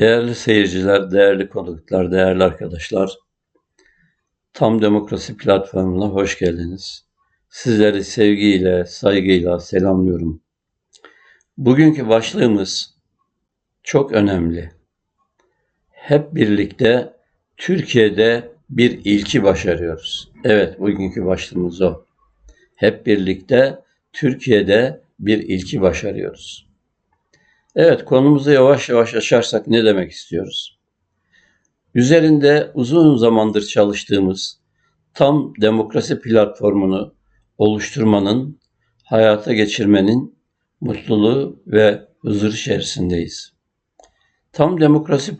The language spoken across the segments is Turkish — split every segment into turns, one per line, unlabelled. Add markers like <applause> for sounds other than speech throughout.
Değerli seyirciler, değerli konuklar, değerli arkadaşlar, Tam Demokrasi platformuna hoş geldiniz. Sizleri sevgiyle, saygıyla selamlıyorum. Bugünkü başlığımız çok önemli. Hep birlikte Türkiye'de bir ilki başarıyoruz. Evet, bugünkü başlığımız o. Hep birlikte Türkiye'de bir ilki başarıyoruz. Evet, konumuzu yavaş yavaş açarsak ne demek istiyoruz? Üzerinde uzun zamandır çalıştığımız tam demokrasi platformunu oluşturmanın, hayata geçirmenin mutluluğu ve huzur içerisindeyiz. Tam demokrasi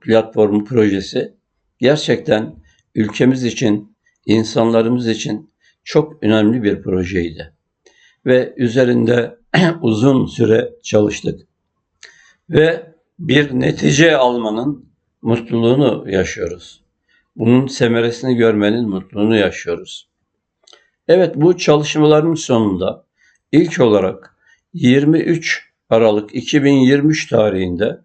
platformu projesi gerçekten ülkemiz için, insanlarımız için çok önemli bir projeydi. Ve üzerinde <clears throat> uzun süre çalıştık ve bir netice almanın mutluluğunu yaşıyoruz. Bunun semeresini görmenin mutluluğunu yaşıyoruz. Evet bu çalışmaların sonunda ilk olarak 23 Aralık 2023 tarihinde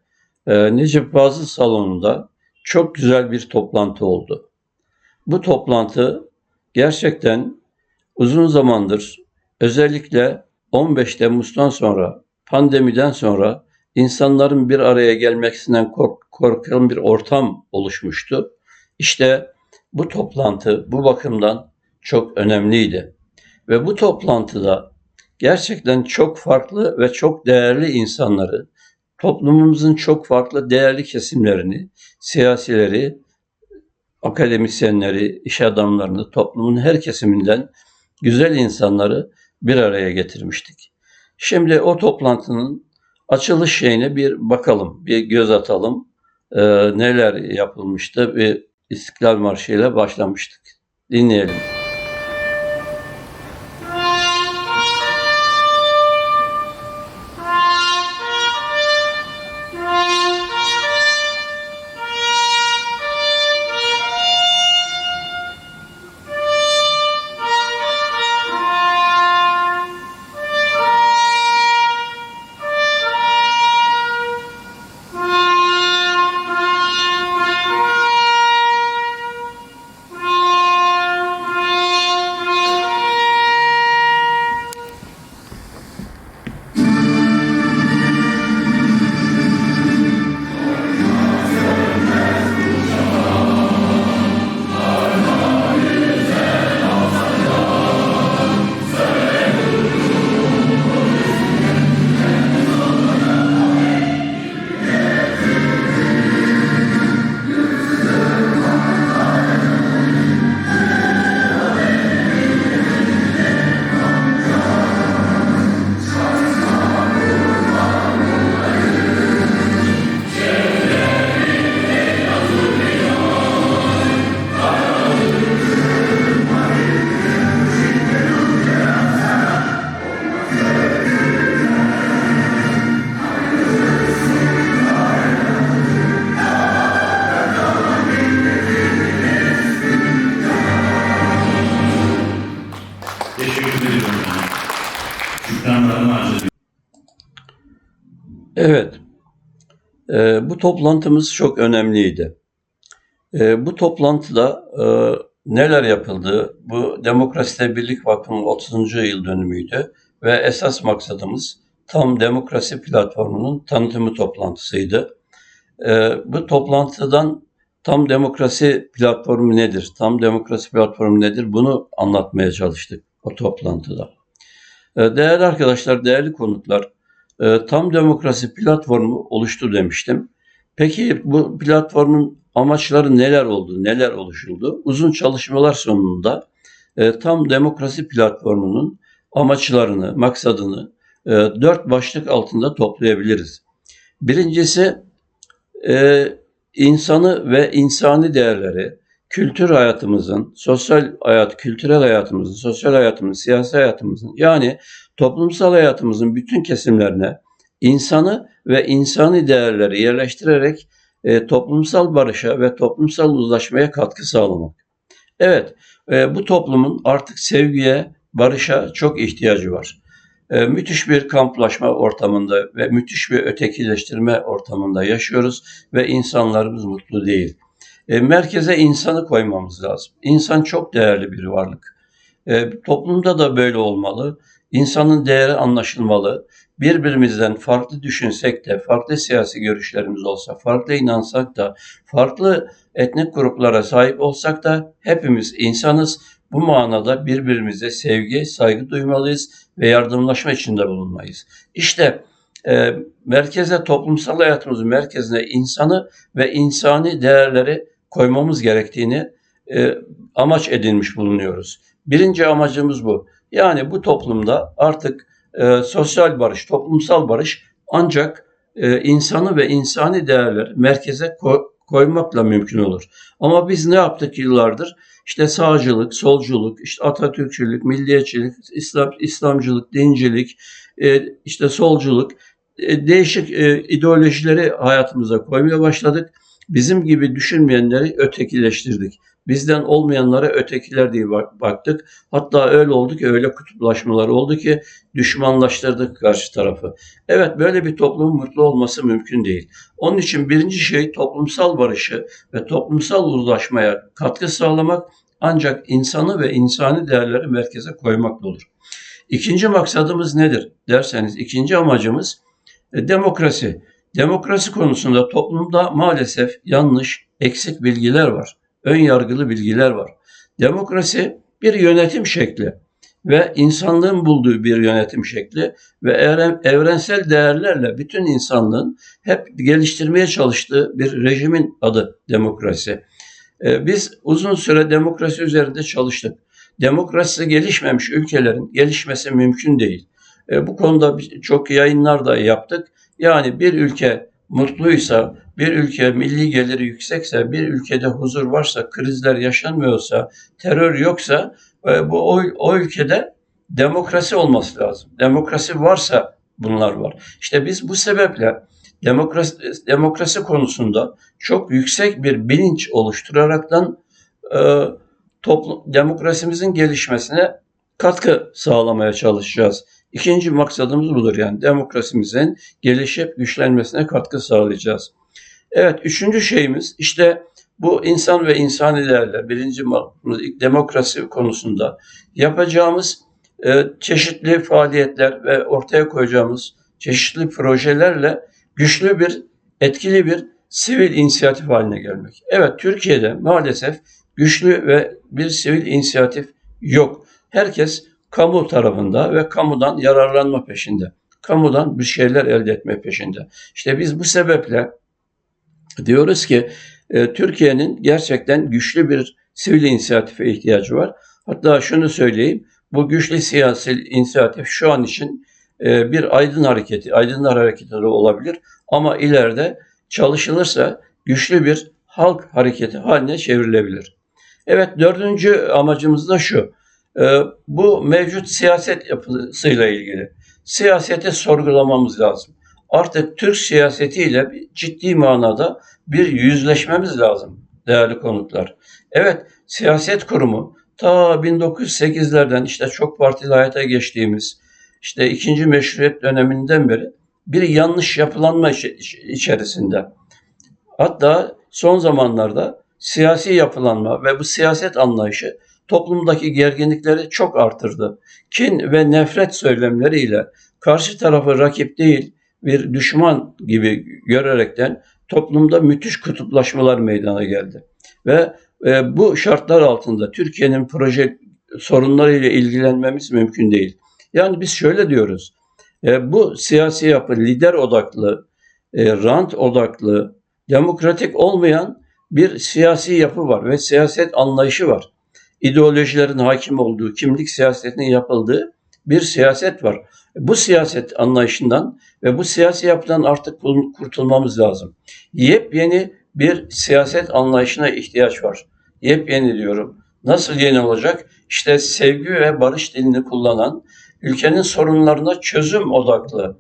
e, Necip Fazıl Salonu'nda çok güzel bir toplantı oldu. Bu toplantı gerçekten uzun zamandır özellikle 15 Temmuz'dan sonra pandemiden sonra insanların bir araya gelmesinden kork korkan bir ortam oluşmuştu. İşte bu toplantı bu bakımdan çok önemliydi. Ve bu toplantıda gerçekten çok farklı ve çok değerli insanları, toplumumuzun çok farklı değerli kesimlerini, siyasileri, akademisyenleri, iş adamlarını, toplumun her kesiminden güzel insanları bir araya getirmiştik. Şimdi o toplantının açılış şeyine bir bakalım, bir göz atalım. Ee, neler yapılmıştı? Bir İstiklal Marşı ile başlamıştık. Dinleyelim. Bu toplantımız çok önemliydi. E, bu toplantıda e, neler yapıldı? Bu Demokraside Birlik Vakfı'nın 30. yıl dönümüydü ve esas maksadımız tam demokrasi platformunun tanıtımı toplantısıydı. E, bu toplantıdan tam demokrasi platformu nedir? Tam demokrasi platformu nedir? Bunu anlatmaya çalıştık o toplantıda. E, değerli arkadaşlar, değerli konuklar, e, tam demokrasi platformu oluştu demiştim. Peki bu platformun amaçları neler oldu, neler oluşuldu? Uzun çalışmalar sonunda e, tam demokrasi platformunun amaçlarını, maksadını e, dört başlık altında toplayabiliriz. Birincisi e, insanı ve insani değerleri, kültür hayatımızın, sosyal hayat, kültürel hayatımızın, sosyal hayatımızın, siyasi hayatımızın yani toplumsal hayatımızın bütün kesimlerine insanı ve insani değerleri yerleştirerek e, toplumsal barışa ve toplumsal uzlaşmaya katkı sağlamak. Evet, e, bu toplumun artık sevgiye, barışa çok ihtiyacı var. e, müthiş bir kamplaşma ortamında ve müthiş bir ötekileştirme ortamında yaşıyoruz ve insanlarımız mutlu değil. E, merkeze insanı koymamız lazım. İnsan çok değerli bir varlık. E, toplumda da böyle olmalı. İnsanın değeri anlaşılmalı. Birbirimizden farklı düşünsek de, farklı siyasi görüşlerimiz olsa, farklı inansak da, farklı etnik gruplara sahip olsak da hepimiz insanız. Bu manada birbirimize sevgi, saygı duymalıyız ve yardımlaşma içinde bulunmayız. İşte e, merkeze, toplumsal hayatımızın merkezine insanı ve insani değerleri koymamız gerektiğini e, amaç edinmiş bulunuyoruz. Birinci amacımız bu. Yani bu toplumda artık e, sosyal barış, toplumsal barış ancak e, insanı ve insani değerler merkeze ko- koymakla mümkün olur. Ama biz ne yaptık yıllardır? İşte sağcılık, solculuk, işte Atatürkçülük, milliyetçilik, İslam, İslamcılık, dincilik, e, işte solculuk, e, değişik e, ideolojileri hayatımıza koymaya başladık. Bizim gibi düşünmeyenleri ötekileştirdik. Bizden olmayanlara ötekiler diye baktık. Hatta öyle oldu ki öyle kutuplaşmalar oldu ki düşmanlaştırdık karşı tarafı. Evet böyle bir toplumun mutlu olması mümkün değil. Onun için birinci şey toplumsal barışı ve toplumsal uzlaşmaya katkı sağlamak ancak insanı ve insani değerleri merkeze koymakla olur. İkinci maksadımız nedir derseniz ikinci amacımız e, demokrasi. Demokrasi konusunda toplumda maalesef yanlış, eksik bilgiler var. Ön yargılı bilgiler var. Demokrasi bir yönetim şekli ve insanlığın bulduğu bir yönetim şekli ve evrensel değerlerle bütün insanlığın hep geliştirmeye çalıştığı bir rejimin adı demokrasi. Ee, biz uzun süre demokrasi üzerinde çalıştık. Demokrasi gelişmemiş ülkelerin gelişmesi mümkün değil. Ee, bu konuda çok yayınlar da yaptık. Yani bir ülke mutluysa, bir ülke milli geliri yüksekse, bir ülkede huzur varsa, krizler yaşanmıyorsa, terör yoksa e, bu o, o ülkede demokrasi olması lazım. Demokrasi varsa bunlar var. İşte biz bu sebeple demokrasi, demokrasi konusunda çok yüksek bir bilinç oluşturaraktan e, toplum, demokrasimizin gelişmesine katkı sağlamaya çalışacağız. İkinci maksadımız budur yani demokrasimizin gelişip güçlenmesine katkı sağlayacağız. Evet üçüncü şeyimiz işte bu insan ve insani değerler birinci demokrasi konusunda yapacağımız e, çeşitli faaliyetler ve ortaya koyacağımız çeşitli projelerle güçlü bir etkili bir sivil inisiyatif haline gelmek. Evet Türkiye'de maalesef güçlü ve bir sivil inisiyatif yok. Herkes kamu tarafında ve kamudan yararlanma peşinde. Kamudan bir şeyler elde etme peşinde. İşte biz bu sebeple diyoruz ki e, Türkiye'nin gerçekten güçlü bir sivil inisiyatife ihtiyacı var. Hatta şunu söyleyeyim, bu güçlü siyasi inisiyatif şu an için e, bir aydın hareketi, aydınlar hareketi olabilir ama ileride çalışılırsa güçlü bir halk hareketi haline çevrilebilir. Evet dördüncü amacımız da şu. Ee, bu mevcut siyaset yapısıyla ilgili. Siyaseti sorgulamamız lazım. Artık Türk siyasetiyle ciddi manada bir yüzleşmemiz lazım değerli konuklar. Evet siyaset kurumu ta 1908'lerden işte çok partili hayata geçtiğimiz işte ikinci meşruiyet döneminden beri bir yanlış yapılanma içerisinde. Hatta son zamanlarda siyasi yapılanma ve bu siyaset anlayışı toplumdaki gerginlikleri çok artırdı. Kin ve nefret söylemleriyle karşı tarafı rakip değil bir düşman gibi görerekten toplumda müthiş kutuplaşmalar meydana geldi. Ve e, bu şartlar altında Türkiye'nin proje sorunlarıyla ilgilenmemiz mümkün değil. Yani biz şöyle diyoruz. E, bu siyasi yapı lider odaklı, e, rant odaklı, demokratik olmayan bir siyasi yapı var ve siyaset anlayışı var ideolojilerin hakim olduğu, kimlik siyasetinin yapıldığı bir siyaset var. Bu siyaset anlayışından ve bu siyasi yapıdan artık kurtulmamız lazım. Yepyeni bir siyaset anlayışına ihtiyaç var. Yepyeni diyorum. Nasıl yeni olacak? İşte sevgi ve barış dilini kullanan, ülkenin sorunlarına çözüm odaklı,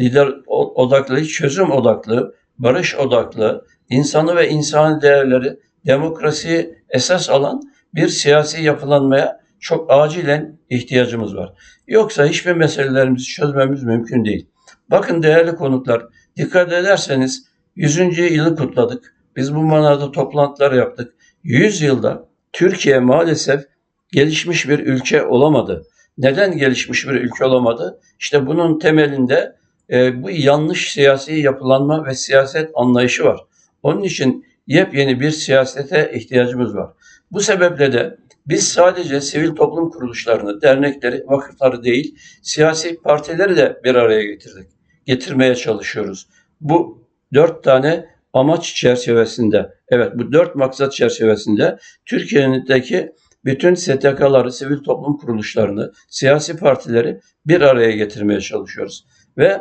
lider odaklı, çözüm odaklı, barış odaklı, insanı ve insani değerleri, demokrasiyi esas alan bir siyasi yapılanmaya çok acilen ihtiyacımız var. Yoksa hiçbir meselelerimizi çözmemiz mümkün değil. Bakın değerli konuklar, dikkat ederseniz 100. yılı kutladık. Biz bu manada toplantılar yaptık. 100 yılda Türkiye maalesef gelişmiş bir ülke olamadı. Neden gelişmiş bir ülke olamadı? İşte bunun temelinde e, bu yanlış siyasi yapılanma ve siyaset anlayışı var. Onun için yepyeni bir siyasete ihtiyacımız var. Bu sebeple de biz sadece sivil toplum kuruluşlarını, dernekleri, vakıfları değil, siyasi partileri de bir araya getirdik. Getirmeye çalışıyoruz. Bu dört tane amaç çerçevesinde, evet bu dört maksat çerçevesinde Türkiye'deki bütün STK'ları, sivil toplum kuruluşlarını, siyasi partileri bir araya getirmeye çalışıyoruz. Ve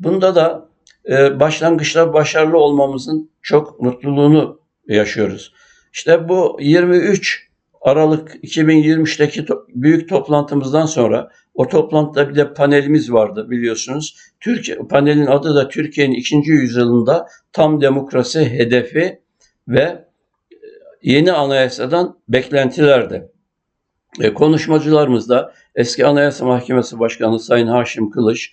bunda da e, başlangıçta başarılı olmamızın çok mutluluğunu yaşıyoruz. İşte bu 23 Aralık 2023'teki to- büyük toplantımızdan sonra o toplantıda bir de panelimiz vardı biliyorsunuz. Türkiye panelin adı da Türkiye'nin ikinci yüzyılında tam demokrasi hedefi ve e, yeni anayasadan beklentilerdi. E, konuşmacılarımız da eski Anayasa Mahkemesi Başkanı Sayın Haşim Kılıç,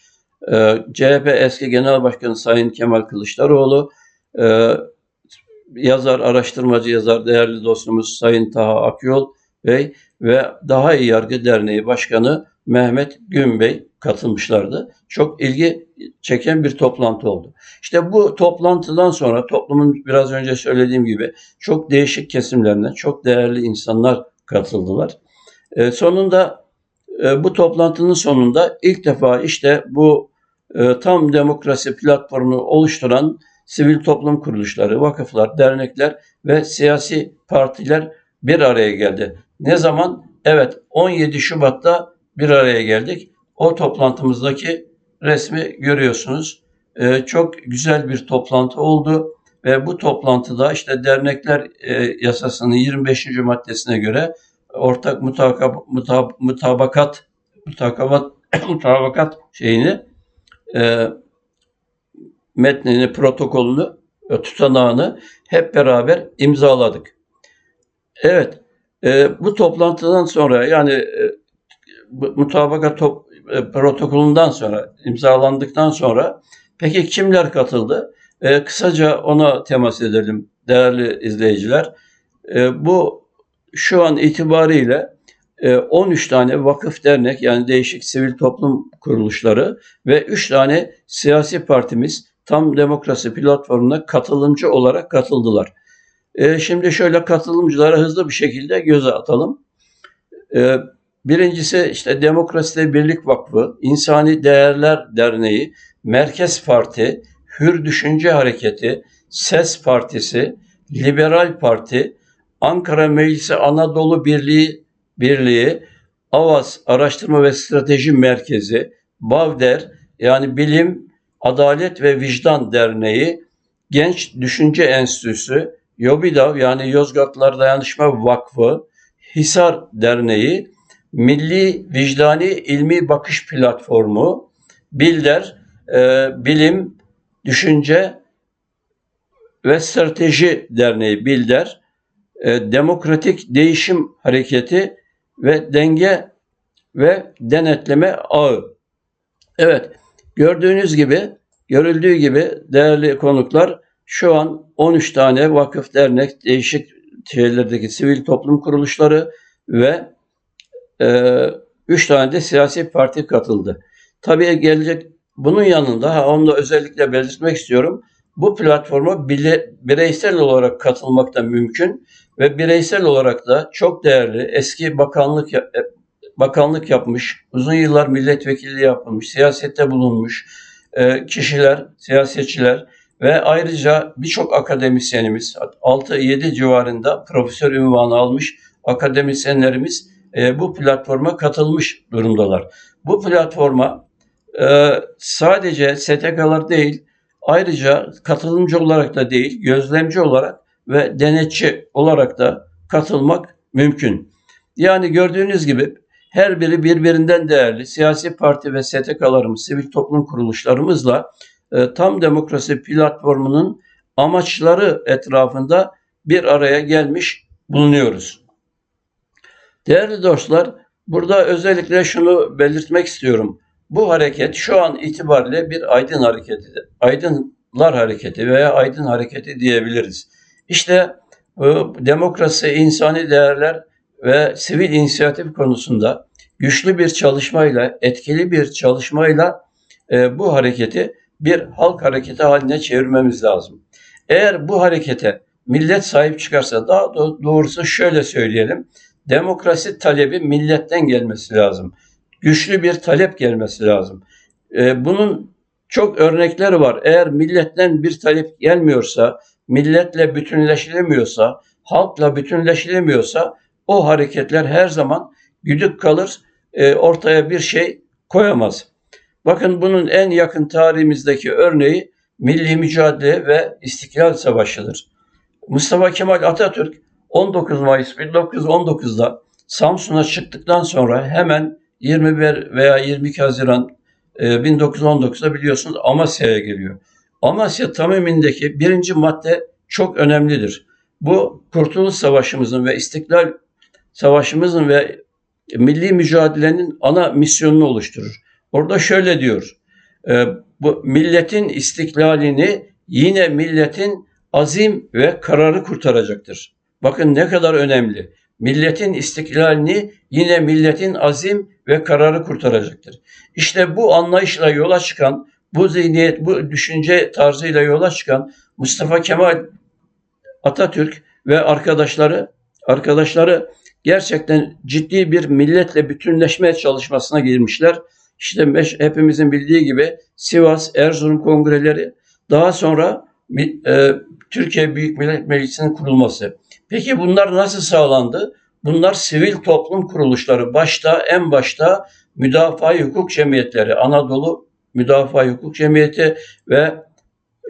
e, CHP eski Genel Başkanı Sayın Kemal Kılıçdaroğlu, e, yazar, araştırmacı yazar değerli dostumuz Sayın Taha Akyol Bey ve Daha İyi Yargı Derneği Başkanı Mehmet Gün Bey katılmışlardı. Çok ilgi çeken bir toplantı oldu. İşte bu toplantıdan sonra toplumun biraz önce söylediğim gibi çok değişik kesimlerinden çok değerli insanlar katıldılar. E, sonunda e, bu toplantının sonunda ilk defa işte bu e, tam demokrasi platformunu oluşturan sivil toplum kuruluşları, vakıflar, dernekler ve siyasi partiler bir araya geldi. Ne zaman? Evet 17 Şubat'ta bir araya geldik. O toplantımızdaki resmi görüyorsunuz. Ee, çok güzel bir toplantı oldu ve bu toplantıda işte dernekler e, yasasının 25. maddesine göre ortak mutakab, mutab, mutabakat mutakabat <coughs> mutabakat şeyini e, metnini, protokolünü, e, tutanağını hep beraber imzaladık. Evet, e, bu toplantıdan sonra yani e, bu mutabakat top, e, protokolünden sonra imzalandıktan sonra peki kimler katıldı? E, kısaca ona temas edelim değerli izleyiciler. E, bu şu an itibariyle e, 13 tane vakıf dernek yani değişik sivil toplum kuruluşları ve 3 tane siyasi partimiz tam demokrasi platformuna katılımcı olarak katıldılar. E, şimdi şöyle katılımcılara hızlı bir şekilde göze atalım. E, birincisi işte Demokrasi Birlik Vakfı, İnsani Değerler Derneği, Merkez Parti, Hür Düşünce Hareketi, SES Partisi, Liberal Parti, Ankara Meclisi Anadolu Birliği Birliği, Avaz Araştırma ve Strateji Merkezi, BAVDER yani Bilim, Adalet ve Vicdan Derneği, Genç Düşünce Enstitüsü, YOBİDAV yani Yozgatlar Dayanışma Vakfı, Hisar Derneği, Milli Vicdani İlmi Bakış Platformu, Bilder, e, Bilim, Düşünce ve Strateji Derneği Bilder, e, Demokratik Değişim Hareketi ve Denge ve Denetleme Ağı. Evet, gördüğünüz gibi, görüldüğü gibi değerli konuklar şu an 13 tane vakıf, dernek, değişik şehirlerdeki sivil toplum kuruluşları ve e, 3 tane de siyasi parti katıldı. Tabii gelecek bunun yanında, ha, onu da özellikle belirtmek istiyorum. Bu platforma bile, bireysel olarak katılmak da mümkün ve bireysel olarak da çok değerli eski bakanlık e, bakanlık yapmış, uzun yıllar milletvekilliği yapmış, siyasette bulunmuş e, kişiler, siyasetçiler ve ayrıca birçok akademisyenimiz 6-7 civarında profesör ünvanı almış akademisyenlerimiz e, bu platforma katılmış durumdalar. Bu platforma sadece STK'lar değil, ayrıca katılımcı olarak da değil, gözlemci olarak ve denetçi olarak da katılmak mümkün. Yani gördüğünüz gibi her biri birbirinden değerli siyasi parti ve STK'larımız, sivil toplum kuruluşlarımızla e, tam demokrasi platformunun amaçları etrafında bir araya gelmiş bulunuyoruz. Değerli dostlar, Burada özellikle şunu belirtmek istiyorum. Bu hareket şu an itibariyle bir aydın hareketi, aydınlar hareketi veya aydın hareketi diyebiliriz. İşte bu demokrasi, insani değerler ve sivil inisiyatif konusunda güçlü bir çalışmayla, etkili bir çalışmayla e, bu hareketi bir halk hareketi haline çevirmemiz lazım. Eğer bu harekete millet sahip çıkarsa, daha doğrusu şöyle söyleyelim, demokrasi talebi milletten gelmesi lazım. Güçlü bir talep gelmesi lazım. E, bunun çok örnekleri var. Eğer milletten bir talep gelmiyorsa, milletle bütünleşilemiyorsa, halkla bütünleşilemiyorsa o hareketler her zaman güdük kalır, e, ortaya bir şey koyamaz. Bakın bunun en yakın tarihimizdeki örneği milli mücadele ve istiklal savaşıdır. Mustafa Kemal Atatürk 19 Mayıs 1919'da Samsun'a çıktıktan sonra hemen 21 veya 22 Haziran 1919'da e, biliyorsunuz Amasya'ya geliyor. Amasya tamamindeki birinci madde çok önemlidir. Bu Kurtuluş Savaşımızın ve İstiklal Savaşımızın ve milli mücadelenin ana misyonunu oluşturur. Orada şöyle diyor. E, bu milletin istiklalini yine milletin azim ve kararı kurtaracaktır. Bakın ne kadar önemli. Milletin istiklalini yine milletin azim ve kararı kurtaracaktır. İşte bu anlayışla yola çıkan, bu zihniyet, bu düşünce tarzıyla yola çıkan Mustafa Kemal Atatürk ve arkadaşları arkadaşları gerçekten ciddi bir milletle bütünleşme çalışmasına girmişler. İşte hepimizin bildiği gibi Sivas, Erzurum kongreleri, daha sonra e, Türkiye Büyük Millet Meclisi'nin kurulması. Peki bunlar nasıl sağlandı? Bunlar sivil toplum kuruluşları. Başta en başta Müdafaa Hukuk Cemiyetleri, Anadolu Müdafaa Hukuk Cemiyeti ve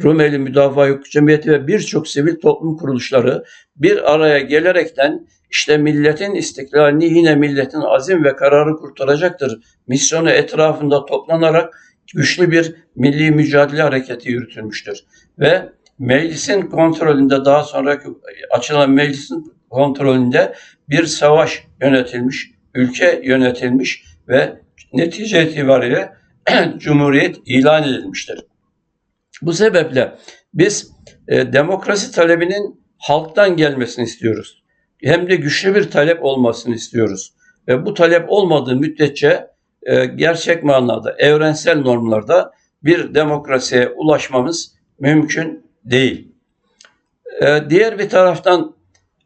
Rumeli Müdafaa Hukuk Cemiyeti ve birçok sivil toplum kuruluşları bir araya gelerekten işte milletin istiklalini yine milletin azim ve kararı kurtaracaktır. Misyonu etrafında toplanarak güçlü bir milli mücadele hareketi yürütülmüştür. Ve meclisin kontrolünde daha sonraki açılan meclisin kontrolünde bir savaş yönetilmiş, ülke yönetilmiş ve netice itibariyle <clears throat> Cumhuriyet ilan edilmiştir. Bu sebeple biz e, demokrasi talebinin halktan gelmesini istiyoruz. Hem de güçlü bir talep olmasını istiyoruz. Ve bu talep olmadığı müddetçe e, gerçek manada evrensel normlarda bir demokrasiye ulaşmamız mümkün değil. E, diğer bir taraftan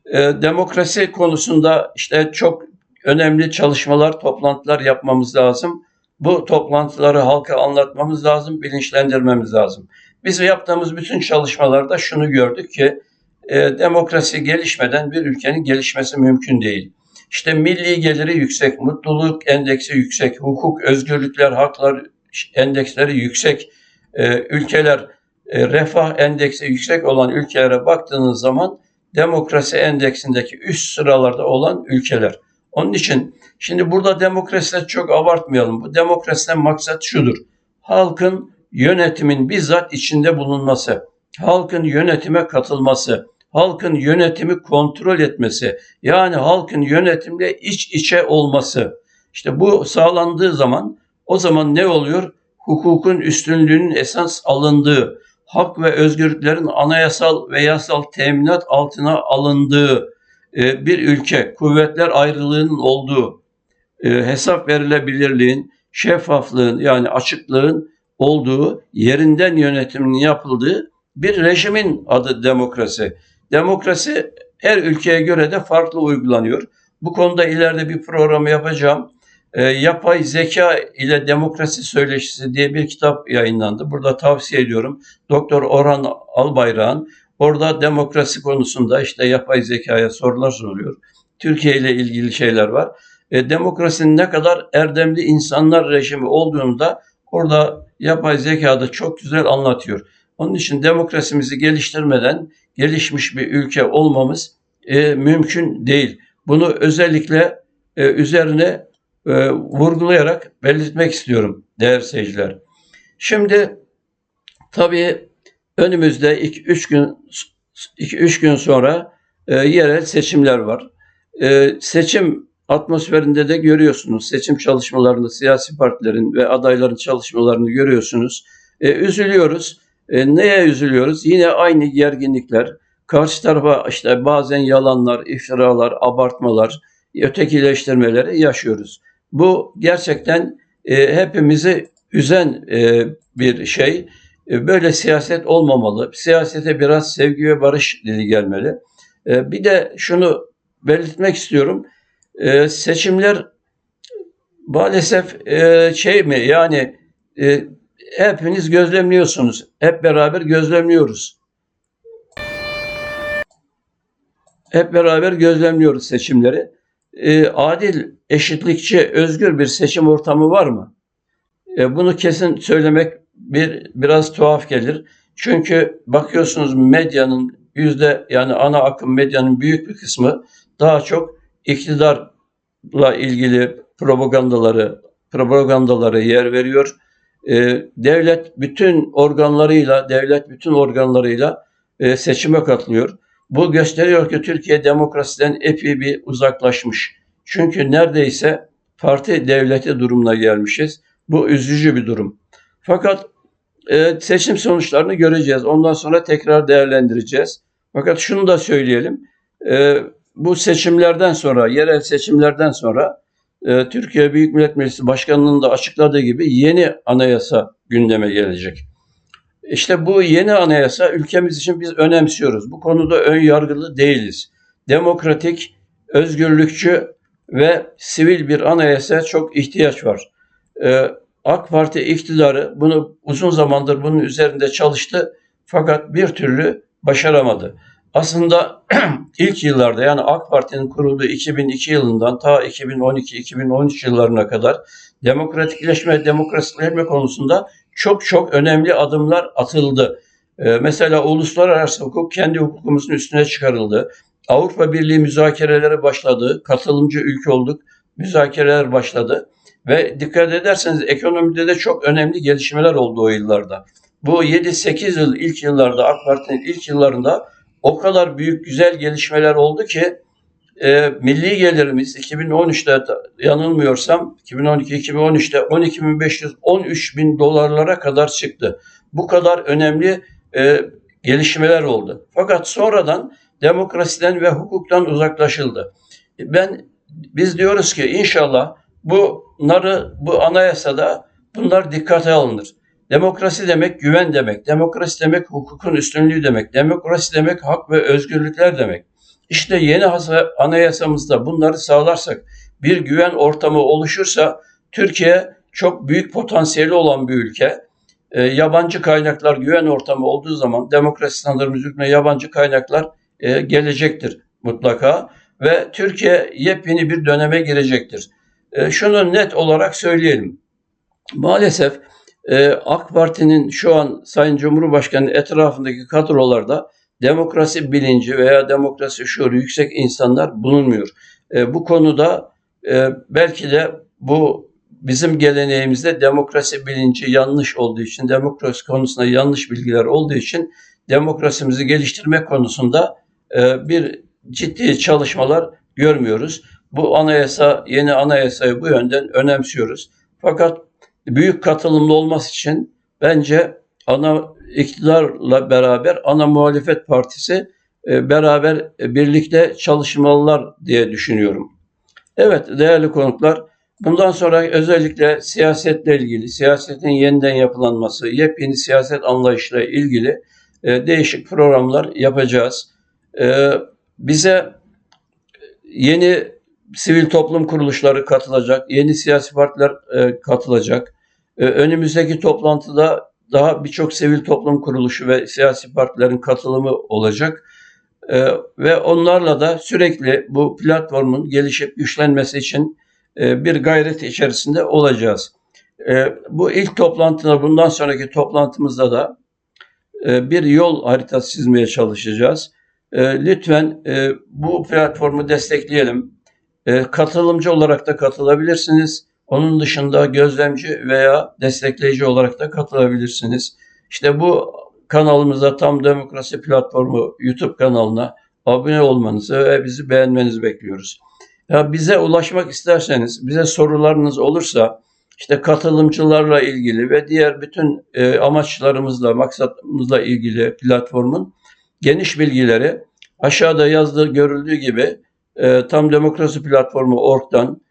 e, demokrasi konusunda işte çok önemli çalışmalar, toplantılar yapmamız lazım. Bu toplantıları halka anlatmamız lazım, bilinçlendirmemiz lazım. Biz yaptığımız bütün çalışmalarda şunu gördük ki e, demokrasi gelişmeden bir ülkenin gelişmesi mümkün değil. İşte milli geliri yüksek, mutluluk endeksi yüksek, hukuk, özgürlükler, haklar endeksleri yüksek e, ülkeler, e, refah endeksi yüksek olan ülkelere baktığınız zaman demokrasi endeksindeki üst sıralarda olan ülkeler. Onun için şimdi burada demokraside çok abartmayalım. Bu demokrasiden maksat şudur. Halkın yönetimin bizzat içinde bulunması, halkın yönetime katılması, halkın yönetimi kontrol etmesi, yani halkın yönetimle iç içe olması. İşte bu sağlandığı zaman o zaman ne oluyor? Hukukun üstünlüğünün esas alındığı, hak ve özgürlüklerin anayasal ve yasal teminat altına alındığı e, bir ülke, kuvvetler ayrılığının olduğu, e, hesap verilebilirliğin, şeffaflığın yani açıklığın olduğu, yerinden yönetimin yapıldığı bir rejimin adı demokrasi. Demokrasi her ülkeye göre de farklı uygulanıyor. Bu konuda ileride bir programı yapacağım. E, Yapay Zeka ile Demokrasi Söyleşisi diye bir kitap yayınlandı. Burada tavsiye ediyorum. Doktor Orhan Albayrak'ın orada demokrasi konusunda işte yapay zekaya sorular soruyor. Türkiye ile ilgili şeyler var. E, demokrasinin ne kadar erdemli insanlar rejimi olduğunu da orada yapay zekada çok güzel anlatıyor. Onun için demokrasimizi geliştirmeden gelişmiş bir ülke olmamız e, mümkün değil. Bunu özellikle e, üzerine e, vurgulayarak belirtmek istiyorum değerli seyirciler. Şimdi tabii önümüzde 2-3 gün 2-3 gün sonra e, yerel seçimler var. E, seçim atmosferinde de görüyorsunuz. Seçim çalışmalarında siyasi partilerin ve adayların çalışmalarını görüyorsunuz. E, üzülüyoruz. E, neye üzülüyoruz? Yine aynı gerginlikler. Karşı tarafa işte bazen yalanlar, iftiralar, abartmalar, ötekileştirmeleri yaşıyoruz. Bu gerçekten e, hepimizi üzen e, bir şey. E, böyle siyaset olmamalı. Siyasete biraz sevgi ve barış dili gelmeli. E, bir de şunu belirtmek istiyorum. E, seçimler maalesef e, şey mi yani e, hepiniz gözlemliyorsunuz. Hep beraber gözlemliyoruz. Hep beraber gözlemliyoruz seçimleri. E, adil, eşitlikçi, özgür bir seçim ortamı var mı? E, bunu kesin söylemek bir biraz tuhaf gelir. Çünkü bakıyorsunuz medyanın yüzde yani ana akım medyanın büyük bir kısmı daha çok iktidarla ilgili propagandaları propagandalara yer veriyor. E, devlet bütün organlarıyla devlet bütün organlarıyla e, seçime katılıyor. Bu gösteriyor ki Türkiye demokrasiden epey bir uzaklaşmış. Çünkü neredeyse parti devleti durumuna gelmişiz. Bu üzücü bir durum. Fakat e, seçim sonuçlarını göreceğiz. Ondan sonra tekrar değerlendireceğiz. Fakat şunu da söyleyelim. E, bu seçimlerden sonra, yerel seçimlerden sonra e, Türkiye Büyük Millet Meclisi Başkanı'nın da açıkladığı gibi yeni anayasa gündeme gelecek. İşte bu yeni anayasa ülkemiz için biz önemsiyoruz. Bu konuda ön yargılı değiliz. Demokratik, özgürlükçü ve sivil bir anayasa çok ihtiyaç var. Ee, AK Parti iktidarı bunu uzun zamandır bunun üzerinde çalıştı fakat bir türlü başaramadı. Aslında <clears throat> ilk yıllarda yani AK Parti'nin kurulduğu 2002 yılından ta 2012-2013 yıllarına kadar demokratikleşme, demokrasileşme konusunda çok çok önemli adımlar atıldı. Ee, mesela uluslararası hukuk kendi hukukumuzun üstüne çıkarıldı. Avrupa Birliği müzakereleri başladı. Katılımcı ülke olduk. Müzakereler başladı. Ve dikkat ederseniz ekonomide de çok önemli gelişmeler oldu o yıllarda. Bu 7-8 yıl ilk yıllarda AK Parti'nin ilk yıllarında o kadar büyük güzel gelişmeler oldu ki e, milli gelirimiz 2013'te yanılmıyorsam 2012-2013'te 12.513 bin dolarlara kadar çıktı. Bu kadar önemli e, gelişmeler oldu. Fakat sonradan demokrasiden ve hukuktan uzaklaşıldı. Ben biz diyoruz ki inşallah bunları bu anayasada bunlar dikkate alınır. Demokrasi demek güven demek. Demokrasi demek hukukun üstünlüğü demek. Demokrasi demek hak ve özgürlükler demek. İşte yeni anayasamızda bunları sağlarsak, bir güven ortamı oluşursa Türkiye çok büyük potansiyeli olan bir ülke. E, yabancı kaynaklar güven ortamı olduğu zaman demokrasi standartımız hükmüne yabancı kaynaklar e, gelecektir mutlaka ve Türkiye yepyeni bir döneme girecektir. E, şunu net olarak söyleyelim. Maalesef e, AK Parti'nin şu an Sayın Cumhurbaşkanı etrafındaki kadrolarda demokrasi bilinci veya demokrasi şuuru yüksek insanlar bulunmuyor. E, bu konuda e, belki de bu bizim geleneğimizde demokrasi bilinci yanlış olduğu için, demokrasi konusunda yanlış bilgiler olduğu için demokrasimizi geliştirme konusunda e, bir ciddi çalışmalar görmüyoruz. Bu anayasa, yeni anayasayı bu yönden önemsiyoruz. Fakat büyük katılımlı olması için bence ana iktidarla beraber ana muhalefet partisi e, beraber e, birlikte çalışmalılar diye düşünüyorum. Evet değerli konuklar bundan sonra özellikle siyasetle ilgili, siyasetin yeniden yapılanması, yepyeni siyaset anlayışıyla ilgili e, değişik programlar yapacağız. Bize yeni sivil toplum kuruluşları katılacak, yeni siyasi partiler katılacak. Önümüzdeki toplantıda daha birçok sivil toplum kuruluşu ve siyasi partilerin katılımı olacak. Ee, ve onlarla da sürekli bu platformun gelişip güçlenmesi için e, bir gayret içerisinde olacağız. E, bu ilk toplantıda bundan sonraki toplantımızda da e, bir yol haritası çizmeye çalışacağız. Lütfen e, bu platformu destekleyelim. Katılımcı olarak da katılabilirsiniz. Onun dışında gözlemci veya destekleyici olarak da katılabilirsiniz. İşte bu kanalımıza Tam Demokrasi Platformu YouTube kanalına abone olmanızı ve bizi beğenmenizi bekliyoruz. Ya bize ulaşmak isterseniz, bize sorularınız olursa işte katılımcılarla ilgili ve diğer bütün e, amaçlarımızla, maksatımızla ilgili platformun geniş bilgileri aşağıda yazdığı görüldüğü gibi e, tam demokrasi platformu org'dan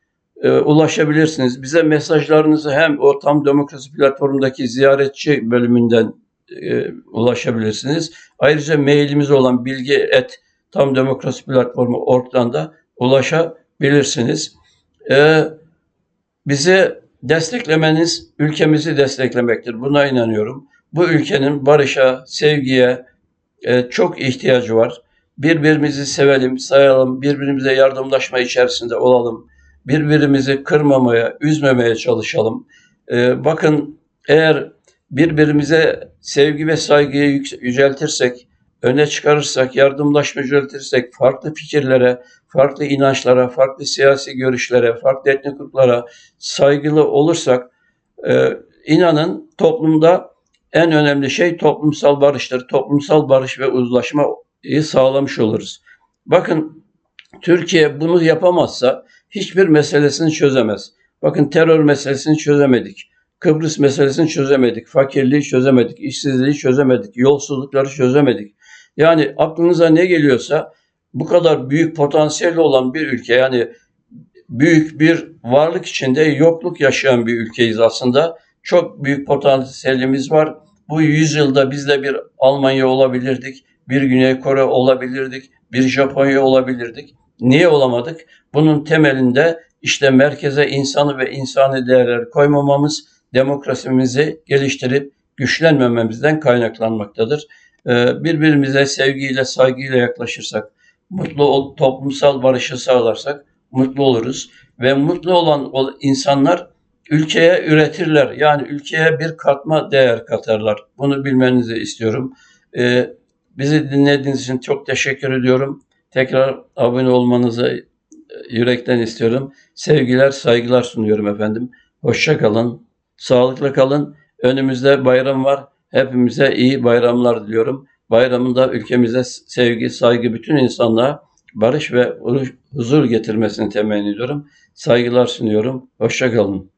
e, ulaşabilirsiniz. Bize mesajlarınızı hem o tam demokrasi platformundaki ziyaretçi bölümünden e, ulaşabilirsiniz. Ayrıca mailimiz olan bilgi et tam demokrasi platformu org'dan da ulaşabilirsiniz. E, bizi desteklemeniz ülkemizi desteklemektir. Buna inanıyorum. Bu ülkenin barışa, sevgiye e, çok ihtiyacı var. Birbirimizi sevelim, sayalım, birbirimize yardımlaşma içerisinde olalım. Birbirimizi kırmamaya, üzmemeye çalışalım. E, bakın eğer birbirimize sevgi ve saygıyı yüceltirsek, öne çıkarırsak, yardımlaşma yüceltirsek, farklı fikirlere, farklı inançlara, farklı siyasi görüşlere, farklı etnik gruplara saygılı olursak, e, inanın toplumda en önemli şey toplumsal barıştır. Toplumsal barış ve uzlaşmayı sağlamış oluruz. Bakın Türkiye bunu yapamazsa hiçbir meselesini çözemez. Bakın terör meselesini çözemedik. Kıbrıs meselesini çözemedik. Fakirliği çözemedik. işsizliği çözemedik. Yolsuzlukları çözemedik. Yani aklınıza ne geliyorsa bu kadar büyük potansiyeli olan bir ülke yani büyük bir varlık içinde yokluk yaşayan bir ülkeyiz aslında. Çok büyük potansiyelimiz var. Bu yüzyılda biz de bir Almanya olabilirdik, bir Güney Kore olabilirdik, bir Japonya olabilirdik. Niye olamadık? Bunun temelinde işte merkeze insanı ve insani değerleri koymamamız, demokrasimizi geliştirip güçlenmememizden kaynaklanmaktadır. Ee, Birbirimize sevgiyle, saygıyla yaklaşırsak, mutlu ol- toplumsal barışı sağlarsak mutlu oluruz ve mutlu olan insanlar ülkeye üretirler. Yani ülkeye bir katma değer katarlar. Bunu bilmenizi istiyorum. Ee, bizi dinlediğiniz için çok teşekkür ediyorum. Tekrar abone olmanızı e, yürekten istiyorum. Sevgiler, saygılar sunuyorum efendim. Hoşça kalın, sağlıklı kalın. Önümüzde bayram var. Hepimize iyi bayramlar diliyorum. Bayramında ülkemize sevgi, saygı bütün insanlığa barış ve huzur getirmesini temenni ediyorum. Saygılar sunuyorum. Hoşça kalın.